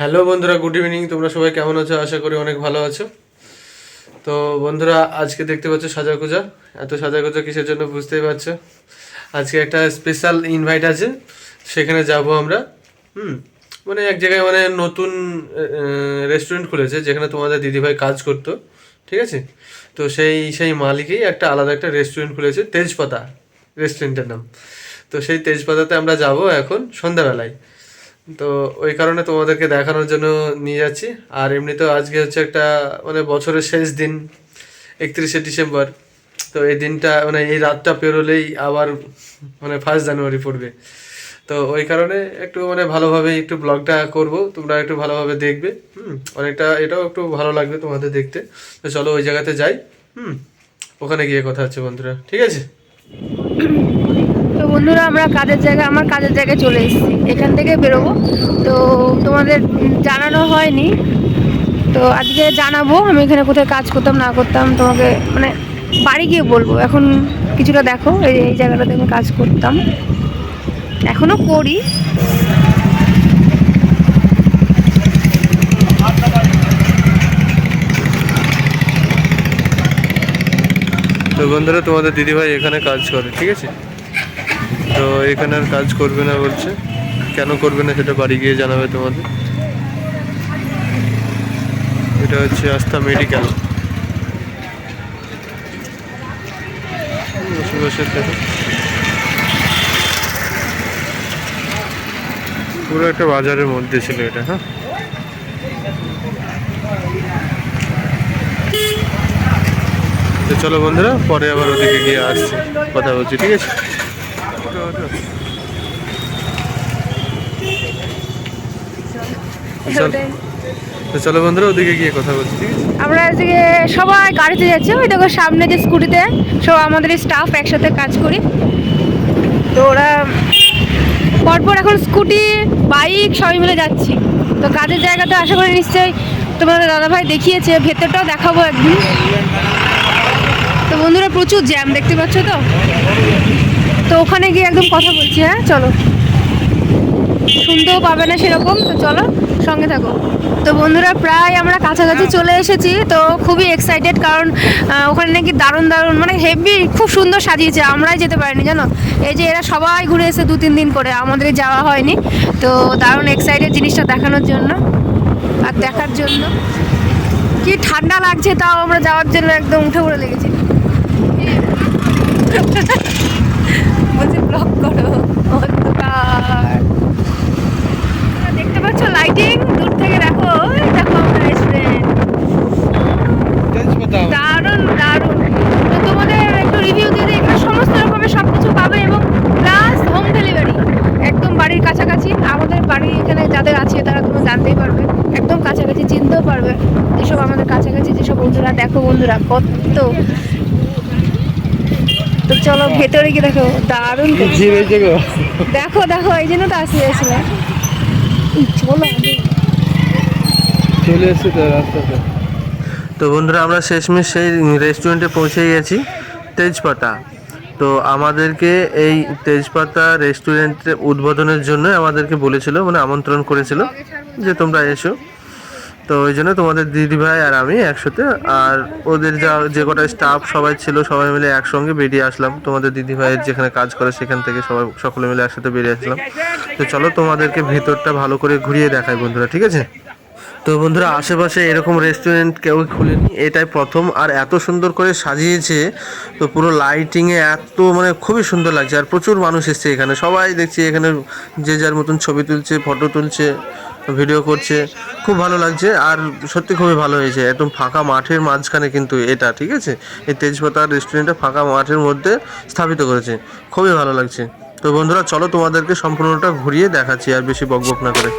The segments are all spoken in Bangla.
হ্যালো বন্ধুরা, গুড ইভিনিং। তোমরা সবাই কেমন আছো? আশা করি অনেক ভালো আছো। তো বন্ধুরা, আজকে দেখতে পাচ্ছ সাজা কুজা এত সাজা কুজা কিসের জন্য বুঝতেই পারছ? আজকে একটা স্পেশাল ইনভাইট আছে। সেখানে যাব আমরা। হুম মানে এক জায়গায় মানে নতুন রেস্টুরেন্ট খুলেছে, যেখানে তোমাদের দিদিভাই কাজ করতো। ঠিক আছে? তো সেই সেই মালিকই একটা আলাদা একটা রেস্টুরেন্ট খুলেছে, তেজপাতা রেস্টুরেন্টের নাম। তো সেই তেজপাতাতে আমরা যাব এখন সন্ধ্যাবেলায়। তো ওই কারণে তোমাদেরকে দেখানোর জন্য নিয়ে যাচ্ছি। আর এমনিতেও আজকে হচ্ছে একটা মানে বছরের শেষ দিন, একত্রিশে ডিসেম্বর। তো এই দিনটা মানে এই রাতটা পেরোলেই আবার মানে ফার্স্ট জানুয়ারি পড়বে। তো ওই কারণে একটু মানে ভালোভাবে একটু ব্লগটা করব, তোমরা একটু ভালোভাবে দেখবে। হুম, অনেকটা এটাও একটু ভালো লাগবে তোমাদের দেখতে। তো চলো ওই জায়গাতে যাই। হুম, ওখানে গিয়ে কথা হচ্ছে বন্ধুরা, ঠিক আছে? বন্ধুরা, আমরা কাজের জায়গা আমার কাজের জায়গায় চলে এসেছি। এখান থেকে বেরোবো। তো তোমাদের জানানো হয়নি। তো আজকে জানাব, আমি এখানে কোথায় কাজ করতাম, না করতাম, তোমাকে মানে বাড়ি গিয়ে বলব। এখন কিছুটা দেখো, এই এই জায়গাটাতে আমি কাজ করতাম। এখনও করি। তো বন্ধুরা, তোমাদের দিদিভাই এখানে কাজ করে, ঠিক আছে? তো এখানে আর কাজ করবে না বলছে। কেন করবে না সেটা বাড়ি গিয়ে জানাবে তোমাদের। এটা হচ্ছে আস্থা মেডিকেল। পুরো একটা বাজারের মধ্যে ছিল এটা হ্যাঁ? তো চলো বন্ধুরা, পরে আবার ওদিকে গিয়ে আসছি, কথা বলছি, ঠিক আছে? তো চলো বন্ধুরা ওদিকে গিয়ে কথা বলছি ঠিক আছে? আমরা আজকে সবাই গাড়িতে যাচ্ছি। ওই দেখো সামনে যে স্কুটিতে সব আমাদের স্টাফ একসাথে কাজ করি। তো ওরা পরপর এখন স্কুটি বাইক সবাই মিলে যাচ্ছি। তো কাজের জায়গাতে আশা করি নিশ্চয়ই তোমাদের দাদাভাই দেখিয়েছে ভেতরটাও দেখাবো একদিন। তো বন্ধুরা প্রচুর জ্যাম দেখতে পাচ্ছ তো? তো ওখানে গিয়ে একদম কথা বলছি হ্যাঁ? চলো। শুনতেও পাবে না সেরকম, তো চলো, সঙ্গে থাকো। তো বন্ধুরা, প্রায় আমরা কাছাকাছি চলে এসেছি, তো খুবই এক্সাইটেড কারণ ওখানে নাকি দারুণ দারুণ মানে হেভি খুব সুন্দর সাজিয়েছে, আমরাই যেতে পারিনি, জানো? এই যে এরা সবাই ঘুরে এসে দু তিন দিন করে, আমাদের যাওয়া হয়নি, তো দারুণ এক্সাইটেড জিনিসটা দেখানোর জন্য আর দেখার জন্য। কি ঠান্ডা লাগছে তাও আমরা যাওয়ার জন্য একদম উঠে পড়ে লেগেছি। ব্লগ করো। অন্ধকার দেখতে পাচ্ছ লাইটিং দূর থেকে দেখো দেখো আমাদের রেস্টুরেন্ট দারুণ দারুণ। তো তোমাদের একটু রিভিউ দিয়ে দিই এখানে সমস্ত রকমের সব কিছু পাবে এবং প্লাস হোম ডেলিভারি একদম বাড়ির কাছাকাছি। আমাদের বাড়ি এখানে যাদের আছে তারা তুমি জানতেই পারবে। একদম কাছাকাছি চিনতেও পারবে। যেসব আমাদের কাছাকাছি যেসব বন্ধুরা দেখো বন্ধুরা কত চলো ভেতরে গিয়ে দেখো দারুণ দেখো দেখো এই জন্য তো আসতে চাইছিলাম চলো চলে এসেছে তো রাস্তাতে। তো বন্ধুরা আমরা শেষমেশ সেই রেস্টুরেন্টে পৌঁছে গেছি তেজপাতা। তো আমাদেরকে এই তেজপাতা রেস্টুরেন্টে উদ্বোধনের জন্য আমাদেরকে বলেছিল মানে আমন্ত্রণ করেছিল যে তোমরা এসো। তো ওই জন্য তোমাদের দিদিভাই আর আমি একসাথে, আর ওদের যা, যে কটা স্টাফ সবাই ছিল, সবাই মিলে একসঙ্গে বেরিয়ে আসলাম। তোমাদের দিদিভাইয়ের যেখানে কাজ করে সেখান থেকে সবাই, সকলে মিলে একসাথে বেরিয়ে আসলাম। তো চলো তোমাদেরকে ভেতরটা ভালো করে ঘুরিয়ে দেখাই বন্ধুরা, ঠিক আছে? তো বন্ধুরা, আশেপাশে এরকম রেস্টুরেন্ট কেউ খুলেনি, এটাই প্রথম। আর এত সুন্দর করে সাজিয়েছে, তো পুরো লাইটিংয়ে এত মানে খুবই সুন্দর লাগছে। আর প্রচুর মানুষ এসছে এখানে। সবাই দেখছি এখানে যে যার মতন ছবি তুলছে ফটো তুলছে। ভিডিও করছে। খুব ভালো লাগছে আর সত্যি খুবই ভালো হয়েছে। একদম ফাঁকা মাঠের মাঝখানে কিন্তু এটা, ঠিক আছে? এই তেজপাতা রেস্টুরেন্টটা ফাঁকা মাঠের মধ্যে স্থাপিত করেছে। খুবই ভালো লাগছে। তো বন্ধুরা, চলো তোমাদেরকে সম্পূর্ণটা ঘুরিয়ে দেখাচ্ছি আর বেশি বকবক না করে।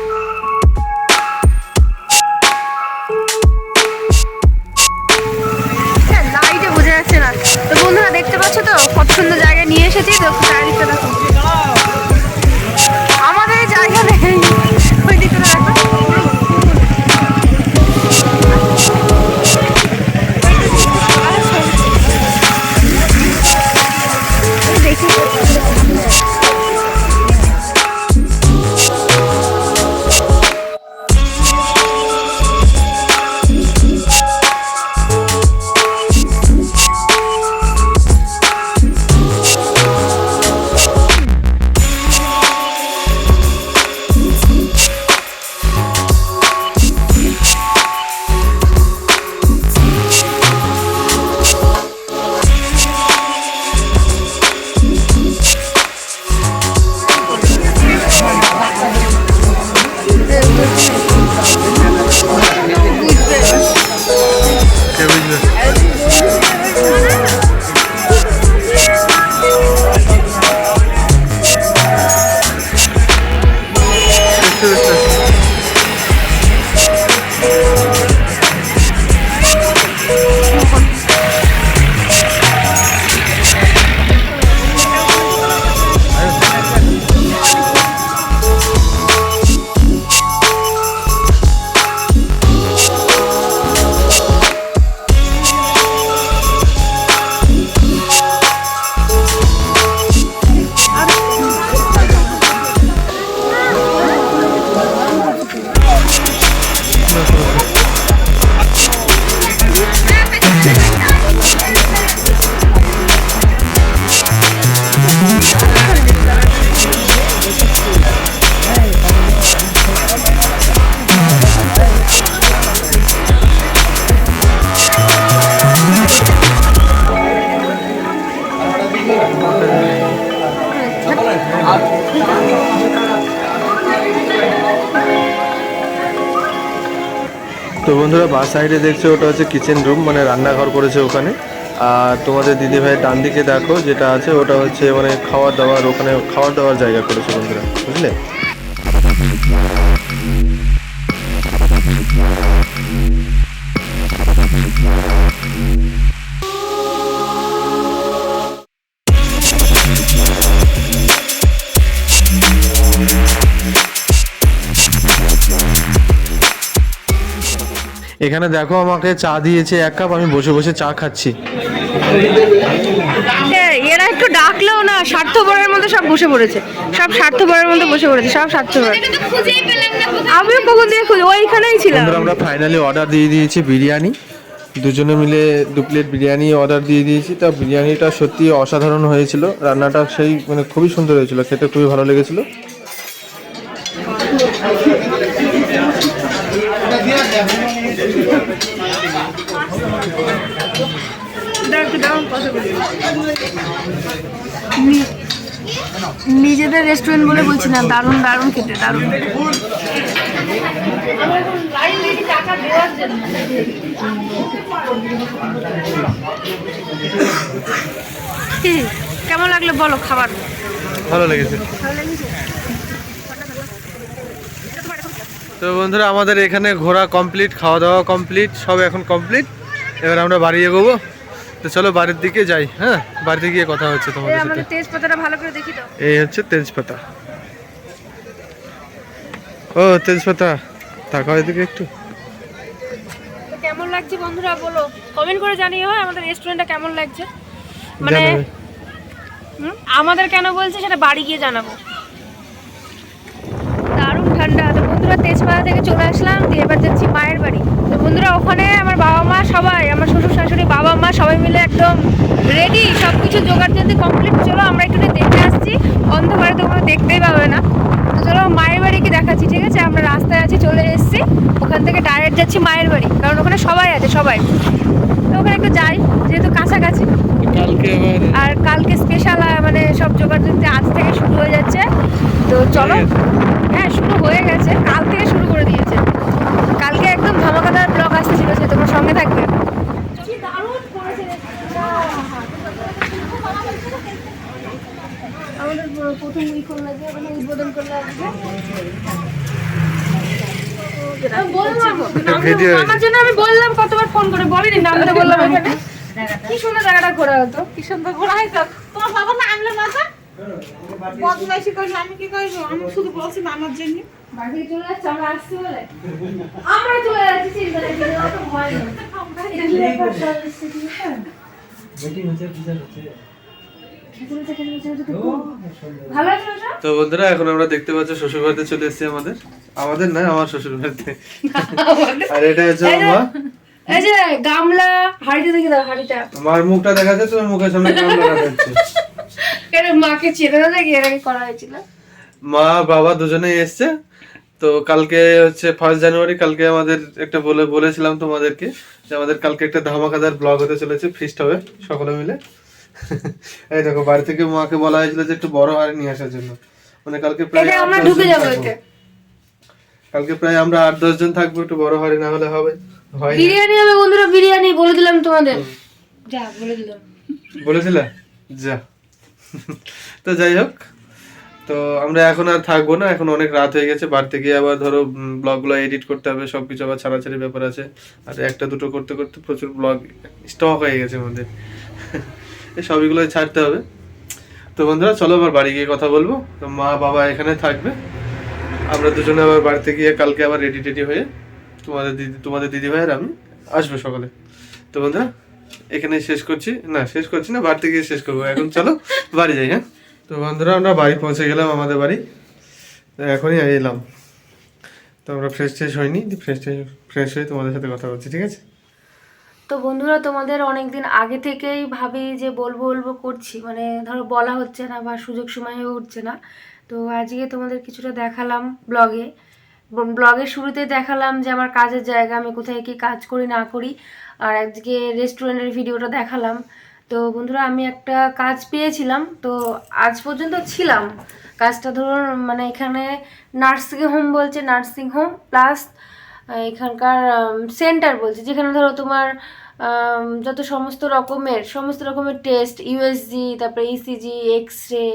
তো বন্ধুরা বাস সাইডে দেখছ, ওটা হচ্ছে কিচেন রুম মানে রান্নাঘর করেছে ওখানে। আর তোমাদের দিদি ভাই ডান দিকে দেখো, যেটা আছে, ওটা হচ্ছে মানে খাওয়ার দাওয়ার, ওখানে খাওয়ার দাওয়ার জায়গা করেছে বন্ধুরা, বুঝলে? এখানে দেখো আমাকে চা দিয়েছে এক কাপ আমি বসে বসে চা খাচ্ছি। এরা একটু ডাকলেও না স্বার্থপরের মধ্যে সব বসে পড়েছে। সব স্বার্থপরের মধ্যে বসে পড়েছে সব স্বার্থপর। আমিও কখন দিয়ে খুঁজি ওইখানেই ছিলাম। বন্ধুরা আমরা ফাইনালি অর্ডার দিয়ে দিয়েছি বিরিয়ানি। দুজনে মিলে দু প্লেট বিরিয়ানি অর্ডার দিয়ে দিয়েছি। তা বিরিয়ানিটা সত্যি অসাধারণ হয়েছিল। রান্নাটা সেই মানে খুবই সুন্দর হয়েছিল খেতে খুবই ভালো লেগেছিল দাও, একটু দাও, কথা বলি। নি- নিজেদের রেস্টুরেন্ট বলে বলছি না, দারুণ দারুণ খেতে, দারুণ। কেমন লাগল বলো খাবার? ভালো লেগেছে। তো বন্ধুরা, আমাদের এখানে ঘোরা কমপ্লিট খাওয়া দাওয়া কমপ্লিট সব এখন কমপ্লিট এবার আমরা বাড়ি এগোবো। তো চলো বাড়ির দিকে যাই হ্যাঁ? বাড়িতে গিয়ে কথা হচ্ছে তোমাদের সাথে। তেজপাতাটা ভালো করে দেখি তো। এই হচ্ছে তেজপাতা। ও তেজপাতা। তাকাও এদিকে একটু। কেমন লাগছে বন্ধুরা বলো। কমেন্ট করে জানিও হ্যাঁ আমাদের রেস্টুরেন্টটা কেমন লাগছে। মানে আমাদের কেন বলছে সেটা বাড়ি গিয়ে জানাব দারুণ ঠান্ডা তো বন্ধুরা তেজপাতা থেকে চলে আসলাম দিয়ে এবার যাচ্ছি মায়ের বাড়ি। তো বন্ধুরা ওখানে আমার বাবা মা সবাই আমার শ্বশুর শাশুড়ি বাবা মা সবাই মিলে একদম রেডি সব কিছু জোগাড় যদি কমপ্লিট চলো আমরা একটু দেখে আসছি। অন্ধকারে তো কোনো দেখতেই পাবে না। তো চলো মায়ের বাড়ি কি দেখাচ্ছি ঠিক আছে? আমরা রাস্তায় আছি চলে এসেছি। ওখান থেকে ডাইরেক্ট যাচ্ছি মায়ের বাড়ি কারণ ওখানে সবাই আছে সবাই। তো ওখানে একটু যাই যেহেতু কাছাকাছি। আর কালকে স্পেশাল মানে সব জোগাড় আজ থেকে শুরু হয়ে যাচ্ছে। তো চলো। হ্যাঁ শুরু হয়ে গেছে। কাল থেকে শুরু করে দিয়েছে কালকে একদম ধামাকাদার ব্লগ আসছিল সে তোমার সঙ্গে থাকবে আমাদের প্রথম উই করলে যে মানে উদ্বোধন করলে আজকে আমি বললাম, জন্য আমি বললাম কতবার ফোন করে। বলিনি নামটা বললাম এখানে। কি সুন্দর জায়গাটা ঘোরা হতো। কি সুন্দর ঘোরা তোমার বাবা না আনলে বদমাইশি আমি কি করব? আমি শুধু বলছি নামার জন্য। বাড়ি চলে যাচ্ছে আমরা আসছি বলে। আমরা চলে যাচ্ছি চিন্তা নেই অত ভয় নেই। ভালো আছে ওটা? তো বন্ধুরা এখন আমরা দেখতে পাচ্ছি শ্বশুর বাড়িতে চলে এসেছি আমাদের। আমাদের নয় আমার শ্বশুর বাড়িতে। আর এটা হচ্ছে আমার মা। এই যে গামলা হাড়িটা দেখে দাও হাড়িটা। আমার মুখটা দেখা যাচ্ছে তোমার মুখের সামনে কামড় দেখা যাচ্ছে। কেন মাকে চেনে না নাকি? এর আগে করা হয়েছিল। মা বাবা দুজনেই এসছে। তো কালকে হচ্ছে ফার্স্ট জানুয়ারি কালকে আমাদের একটা বলে বলেছিলাম তোমাদেরকে যে আমাদের কালকে একটা ধামাকাদার ব্লগ হতে চলেছে ফিস্ট হবে সকলে মিলে। এই দেখো বাড়ি থেকে মাকে বলা হয়েছিল যে একটু বড় হাড়ি নিয়ে আসার জন্য। মানে কালকে প্রায় আমরা ঢুকে যাব এতে। কালকে প্রায় আমরা আট দশ জন থাকব একটু বড় হাড়ি না হলে হবে। হয় বিরিয়ানি হবে বন্ধুরা বিরিয়ানি বলে দিলাম তোমাদের। যা বলে দিলাম। বলেছিলা? যা। তো যাই হোক তো তো আমরা এখন আর থাকব না এখন অনেক রাত হয়ে গেছে বাড়িতে গিয়ে আবার ধরো ব্লগগুলো এডিট করতে হবে সব কিছু আবার ছাড়াছাড়ি ব্যাপার আছে। আর একটা দুটো করতে করতে প্রচুর ব্লগ স্টক হয়ে গেছে আমাদের। সবইগুলো ছাড়তে হবে। তো বন্ধুরা, চলো আবার বাড়ি গিয়ে কথা বলব। তো মা বাবা এখানে থাকবে। আমরা দুজনে আবার বাড়িতে গিয়ে কালকে আবার রেডি টেডি হয়ে তোমাদের দিদি তোমাদের দিদি ভাইয়ের আমি আসব সকালে। তো বন্ধুরা এখানে শেষ করছি। না, শেষ করছি না, বাড়িতে গিয়ে শেষ করব। এখন চলো বাড়ি যাই হ্যাঁ? তো বন্ধুরা, আমরা বাড়ি পৌঁছে গেলাম আমাদের বাড়ি। এখনই এলাম। তো আমরা ফ্রেশ ট্রেশ হয়নি ফ্রেশ ট্রেশ ফ্রেশ হয়ে তোমাদের সাথে কথা বলছি, ঠিক আছে? তো বন্ধুরা, তোমাদের অনেক দিন আগে থেকেই ভাবি যে বলব বলব করছি। মানে ধরো বলা হচ্ছে না বা সুযোগ সময় হয়ে উঠছে না। তো আজকে তোমাদের কিছুটা দেখালাম ব্লগে ব্লগের শুরুতে দেখালাম যে আমার কাজের জায়গা, আমি কোথায় কি কাজ করি, না করি। আর আজকে রেস্টুরেন্টের ভিডিওটা দেখালাম। তো বন্ধুরা, আমি একটা কাজ পেয়েছিলাম। তো আজ পর্যন্ত ছিলাম। কাজটা ধরুন মানে এখানে নার্সিং হোম বলছে নার্সিং হোম প্লাস এখানকার সেন্টার বলছি যেখানে ধরো তোমার যত সমস্ত রকমের সমস্ত রকমের টেস্ট ইউএসজি তারপরে ইসিজি এক্স রে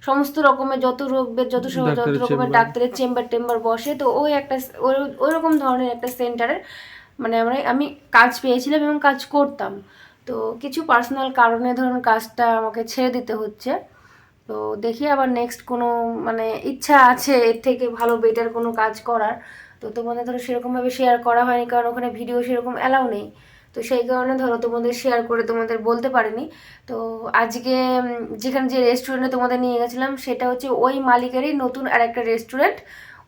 সমস্ত রকমের যত রোগের যত যত রকমের ডাক্তারের চেম্বার টেম্বার বসে তো ওই একটা ওই- ওই রকম ধরনের একটা সেন্টারের মানে আমরা আমি কাজ পেয়েছিলাম এবং কাজ করতাম। তো কিছু পার্সোনাল কারণে ধরুন কাজটা আমাকে ছেড়ে দিতে হচ্ছে। তো দেখি আবার নেক্সট কোনো মানে ইচ্ছা আছে এর থেকে ভালো বেটার কোনো কাজ করার। তো তোমাদের ধরো সেরকমভাবে শেয়ার করা হয়নি কারণ ওখানে ভিডিও সেরকম অ্যালাউ নেই। তো সেই কারণে ধরো তোমাদের শেয়ার করে তোমাদের বলতে পারিনি। তো আজকে যেখানে যে রেস্টুরেন্টে তোমাদের নিয়ে গেছিলাম সেটা হচ্ছে ওই মালিকেরই নতুন আর একটা রেস্টুরেন্ট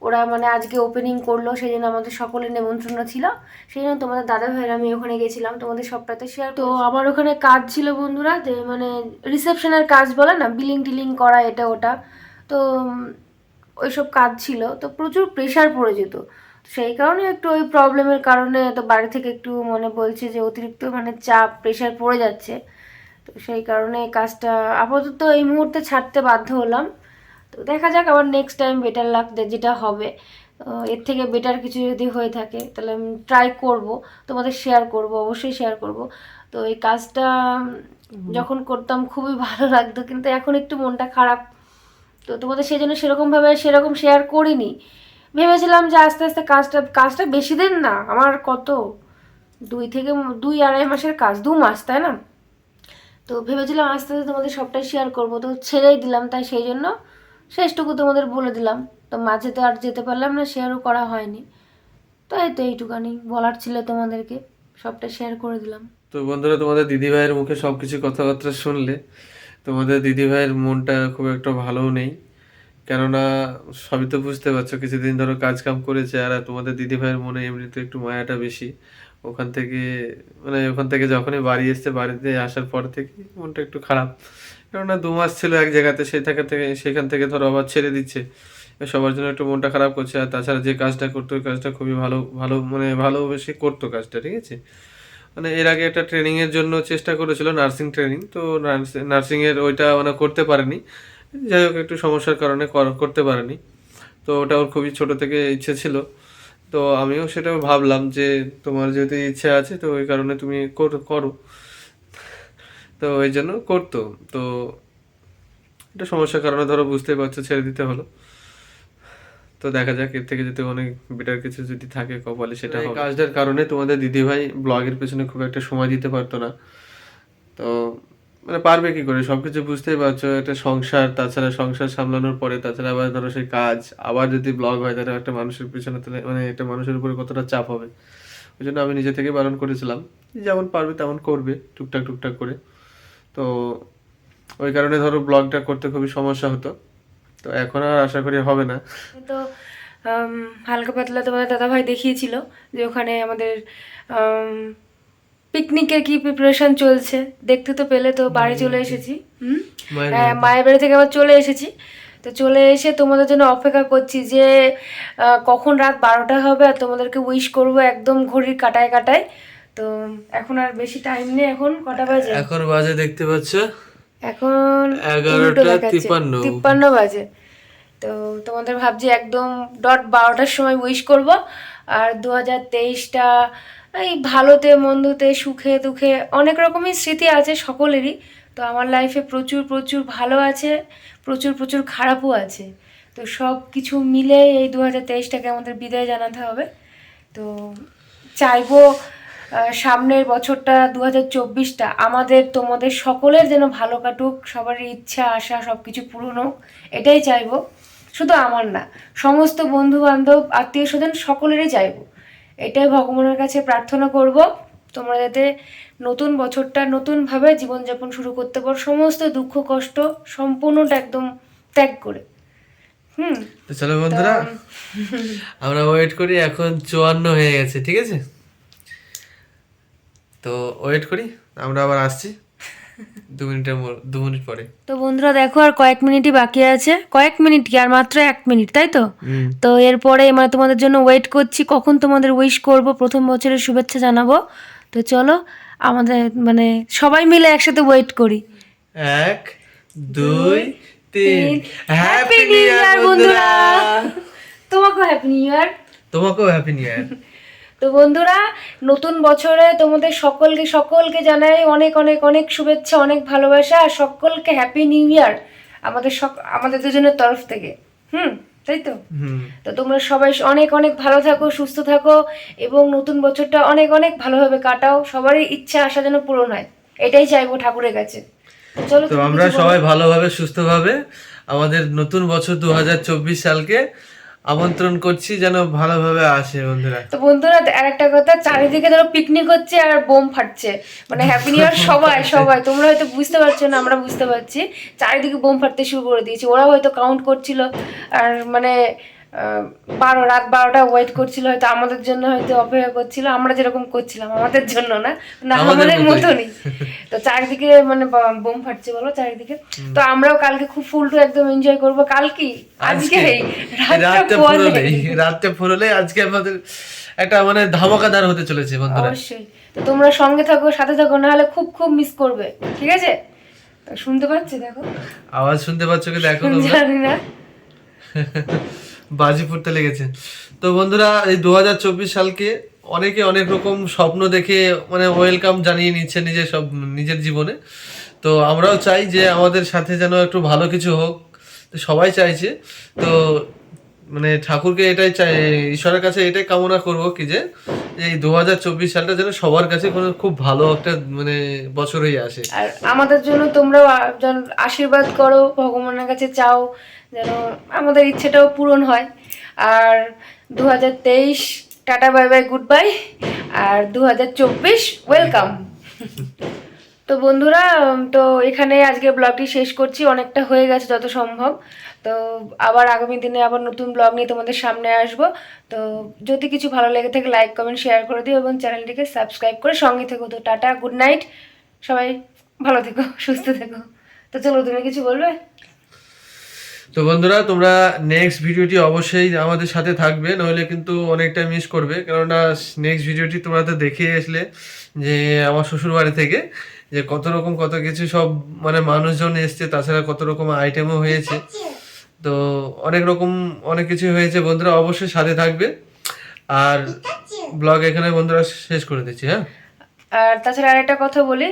ওরা মানে আজকে ওপেনিং করল সেই জন্য আমাদের সকলের নেমন্ত্রণ ছিল। সেই জন্য তোমাদের দাদা ভাইয়ের আমি ওখানে গেছিলাম তোমাদের সবটাতে শেয়ার তো আমার ওখানে কাজ ছিল বন্ধুরা যে মানে রিসেপশনের কাজ বলে না বিলিং টিলিং করা এটা ওটা। তো ওইসব কাজ ছিল। তো প্রচুর প্রেশার পড়ে যেত। সেই কারণে একটু ওই প্রবলেমের কারণে তো বাড়ি থেকে একটু মানে বলছে যে অতিরিক্ত মানে চাপ প্রেশার পড়ে যাচ্ছে। তো সেই কারণে কাজটা আপাতত এই মুহূর্তে ছাড়তে বাধ্য হলাম। তো দেখা যাক আবার নেক্সট টাইম বেটার লাগ যেটা হবে। এর থেকে বেটার কিছু যদি হয়ে থাকে তাহলে আমি ট্রাই করব। তোমাদের শেয়ার করব অবশ্যই শেয়ার করব। তো এই কাজটা যখন করতাম খুবই ভালো লাগতো কিন্তু এখন একটু মনটা খারাপ। তো তোমাদের সেই জন্য সেরকমভাবে সেরকম শেয়ার করিনি। ভেবেছিলাম যে আস্তে আস্তে কাজটা কাজটা বেশি দিন না, আমার কত? দুই থেকে দুই আড়াই মাসের কাজ, দু মাস, তাই না? তো ভেবেছিলাম আস্তে আস্তে তোমাদের সবটাই শেয়ার করব, তো ছেড়েই দিলাম তাই সেই জন্য শেষটুকু তোমাদের বলে দিলাম। তো মাঝে তো আর যেতে পারলাম না শেয়ারও করা হয়নি। তো এই তো এইটুকানি, বলার ছিল তোমাদেরকে, সবটা শেয়ার করে দিলাম। তো বন্ধুরা, তোমাদের দিদি ভাইয়ের মুখে সব কিছু কথাবার্তা শুনলে তোমাদের দিদি ভাইয়ের মনটা খুব একটা ভালোও নেই। কেননা সবই তো বুঝতে পারছ, কিছুদিন ধরো কাজ কাম করেছে আর তোমাদের দিদি ভাইয়ের মনে এমনিতে একটু মায়াটা বেশি। ওখান থেকে মানে ওখান থেকে যখনই বাড়ি এসছে, বাড়িতে আসার পর থেকে মনটা একটু খারাপ। কেননা দু মাস ছিল এক জায়গাতে, সেই থেকে থেকে, সেখান থেকে ধরো আবার ছেড়ে দিচ্ছে। সবার জন্য একটু মনটা খারাপ করছে। আর তাছাড়া যে কাজটা করতো, ওই কাজটা খুবই ভালো ভালো মানে ভালোবেসে করতো কাজটা, ঠিক আছে? মানে এর আগে একটা ট্রেনিংয়ের জন্য চেষ্টা করেছিল নার্সিং ট্রেনিং তো নার্সিং এর ওইটা মানে করতে পারেনি। যাই হোক একটু সমস্যার কারণে কর- করতে পারেনি। তো ওটা ওর খুবই ছোট থেকে ইচ্ছে ছিল। তো আমিও সেটা ভাবলাম যে তোমার যেহেতু ইচ্ছে আছে তো ওই কারণে তুমি কর- করো। তো ওই জন্য করতো। তো এটা সমস্যার কারণে ধরো বুঝতেই পারছ ছেড়ে দিতে হলো। তো দেখা যাক এর থেকে যদি অনেক বেটার কিছু যদি থাকে কপালে সেটা হবে। কাজটার কারণে তোমাদের দিদিভাই ব্লগের পেছনে খুব একটা সময় দিতে পারতো না। তো মানে পারবে কি করে? সবকিছু বুঝতেই পারছ, একটা সংসার, তাছাড়া সংসার সামলানোর পরে তাছাড়া আবার ধরো সেই কাজ, আবার যদি ব্লগ হয়, তাহলে একটা মানুষের পিছনে তাহলে মানে একটা মানুষের উপরে কতটা চাপ হবে? ওই জন্য আমি নিজে থেকে বারণ করেছিলাম যেমন পারবে তেমন করবে, টুকটাক টুকটাক করে। তো ওই কারণে ধরো ব্লগটা করতে খুবই সমস্যা হতো। তো এখন আর আশা করি হবে না। তো হালকা পাতলা তোমাদের দাদাভাই দেখিয়েছিল যে ওখানে আমাদের পিকনিকের কি প্রিপারেশন চলছে? দেখতে তো পেলে তো বাড়ি চলে এসেছি। হুম? মায়ের হ্যাঁ মায়ের বাড়ি থেকে আবার চলে এসেছি। তো চলে এসে তোমাদের জন্য অপেক্ষা করছি যে কখন রাত বারোটা হবে আর তোমাদেরকে উইশ করব একদম ঘড়ির কাটায় কাটায়। তো এখন আর বেশি টাইম নেই এখন কটা বাজে? এখন বাজে দেখতে পাচ্ছ? এখন এগারোটা। তিপ্পান্ন। তিপ্পান্ন বাজে। তো তোমাদের ভাবছি একদম ডট বারোটার সময় উইশ করব। আর দু হাজার তেইশটা এই ভালোতে, মন্দতে, সুখে, দুঃখে অনেক রকমই স্মৃতি আছে সকলেরই। তো আমার লাইফে প্রচুর প্রচুর ভালো আছে, প্রচুর প্রচুর খারাপও আছে। তো সব কিছু মিলে এই দু হাজার তেইশটাকে আমাদের বিদায় জানাতে হবে। তো চাইব সামনের বছরটা দু হাজার চব্বিশটা আমাদের, তোমাদের সকলের যেন ভালো কাটুক, সবারই ইচ্ছা, আশা সব কিছু পূরণ হোক, এটাই চাইব। শুধু আমার না, সমস্ত বন্ধু বান্ধব আত্মীয় স্বজন সকলেরই চাইব। এটাই ভগবানের কাছে প্রার্থনা করব। তোমরা যাতে নতুন বছরটা নতুনভাবে জীবনযাপন শুরু করতে পারো সমস্ত দুঃখ কষ্ট সম্পূর্ণটা একদম ত্যাগ করে। হুম? তো চলো বন্ধুরা আমরা ওয়েট করি এখন চুয়ান্ন হয়ে গেছে ঠিক আছে? তো ওয়েট করি আমরা আবার আসছি। দু মিনিটের দু মিনিট পরে। তো বন্ধুরা দেখো আর কয়েক মিনিটই বাকি আছে। কয়েক মিনিট কি? আর মাত্র এক মিনিট তাই তো? তো এরপরে মানে তোমাদের জন্য ওয়েট করছি কখন তোমাদের উইশ করব প্রথম বছরের শুভেচ্ছা জানাব। তো চলো আমাদের মানে সবাই মিলে একসাথে ওয়েট করি। এক দুই তিন। হ্যাপি নিউ ইয়ার বন্ধুরা! তোমাকেও হ্যাপি নিউ ইয়ার তোমাকেও হ্যাপি নিউ ইয়ার তো বন্ধুরা নতুন বছরে তোমাদের সকলকে সকলকে জানাই অনেক অনেক অনেক শুভেচ্ছা অনেক ভালোবাসা আর সকলকে হ্যাপি নিউ ইয়ার আমাদের সক আমাদের দুজনের তরফ থেকে। হুম তাই তো? তো তোমরা সবাই অনেক অনেক ভালো থাকো সুস্থ থাকো এবং নতুন বছরটা অনেক অনেক ভালোভাবে কাটাও। সবারই ইচ্ছা আশা যেন পূরণ হয়। এটাই চাইব ঠাকুরের কাছে। তো আমরা সবাই ভালোভাবে সুস্থভাবে আমাদের নতুন বছর দু হাজার চব্বিশ সালকে আমন্ত্রণ করছি যেন ভালোভাবে আসে বন্ধুরা। তো বন্ধুরা আর একটা কথা চারিদিকে ধরো পিকনিক হচ্ছে আর বোম ফাটছে। মানে হ্যাপি নিউ ইয়ার সবাই সবাই। তোমরা হয়তো বুঝতে পারছ না আমরা বুঝতে পারছি। চারিদিকে বোম ফাটতে শুরু করে দিয়েছি। ওরা হয়তো কাউন্ট করছিল। আর মানে বারো রাত বারোটা ওয়েট করছিল হয়তো আমাদের জন্য হয়তো অপেক্ষা করছিল আমরা যেরকম করছিলাম আমাদের জন্য না না আমাদের মতনই। তো চারিদিকে মানে বোম ফাটছে বলো চারিদিকে। তো আমরাও কালকে খুব ফুল টু একদম এনজয় করব। কালকে? আজকে রাতটা ফুরলেই রাতটা ফুরলেই আজকে আমাদের একটা মানে ধামাকাদার হতে চলেছে বন্ধুরা। অবশ্যই। তো তোমরা সঙ্গে থাকো সাথে থাকো না হলে খুব খুব মিস করবে। ঠিক আছে? শুনতে পাচ্ছি দেখো। আওয়াজ শুনতে পাচ্ছ কি দেখো জানি না। বাজি ফুটতে লেগেছে। তো বন্ধুরা, এই দুহাজার চব্বিশ সালকে অনেকে অনেক রকম স্বপ্ন দেখে মানে ওয়েলকাম জানিয়ে নিচ্ছে নিজের সব, নিজের জীবনে। তো আমরাও চাই যে আমাদের সাথে যেন একটু ভালো কিছু হোক। তো সবাই চাইছে। তো মানে ঠাকুরকে এটাই চাই, ঈশ্বরের কাছে এটাই কামনা করব কি যে, এই দু হাজার চব্বিশ সালটা যেন সবার কাছে কোনো খুব ভালো একটা মানে বছর হয়ে আসে। আর আমাদের জন্য তোমরাও আশীর্বাদ করো, ভগবানের কাছে চাও। যেন আমাদের ইচ্ছেটাও পূরণ হয়। আর দু হাজার তেইশ tata, bye bye good bye আর দু হাজার চব্বিশ, ওয়েলকাম। তো বন্ধুরা তো এখানে আজকে ব্লগটি শেষ করছি। অনেকটা হয়ে গেছে যত সম্ভব। তো আবার আগামী দিনে আবার নতুন ব্লগ নিয়ে তোমাদের সামনে আসব। তো যদি কিছু ভালো লেগে থাকে লাইক কমেন্ট শেয়ার করে দিও এবং চ্যানেলটিকে সাবস্ক্রাইব করে সঙ্গে থেকো। তো টাটা গুড নাইট সবাই ভালো থেকো, সুস্থ থেকো। তো চলো, তুমি কিছু বলবে? তো বন্ধুরা তোমরা নেক্সট ভিডিওটি অবশ্যই আমাদের সাথে থাকবে নইলে কিন্তু অনেকটা মিস করবে। কেননা নেক্সট ভিডিওটি তোমরা তো দেখে আসলে যে আমার শ্বশুর বাড়ি থেকে যে কত রকম কত কিছু সব মানে মানুষজন এসছে তাছাড়া কত রকম আইটেমও হয়েছে। তো অনেক রকম অনেক কিছু হয়েছে বন্ধুরা অবশ্যই সাথে থাকবে। আর ব্লগ এখানে বন্ধুরা শেষ করে দিচ্ছি হ্যাঁ? আর তাছাড়া আরেকটা কথা বলি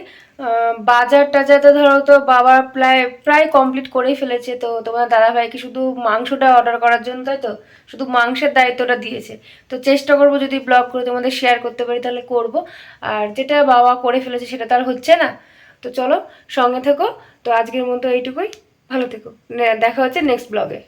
বাজার টাজার তো ধরো তো বাবা প্রায় প্রায় কমপ্লিট করেই ফেলেছে। তো তোমার দাদা ভাইকে শুধু মাংসটা অর্ডার করার জন্য, তাই তো? শুধু মাংসের দায়িত্বটা দিয়েছে। তো চেষ্টা করব যদি ব্লগ করে তোমাদের শেয়ার করতে পারি, তাহলে করব। আর যেটা বাবা করে ফেলেছে, সেটা তো আর হচ্ছে না। তো চলো, সঙ্গে থেকো। তো আজকের মতো এইটুকুই। ভালো থেকো। দেখা হচ্ছে নেক্সট ব্লগে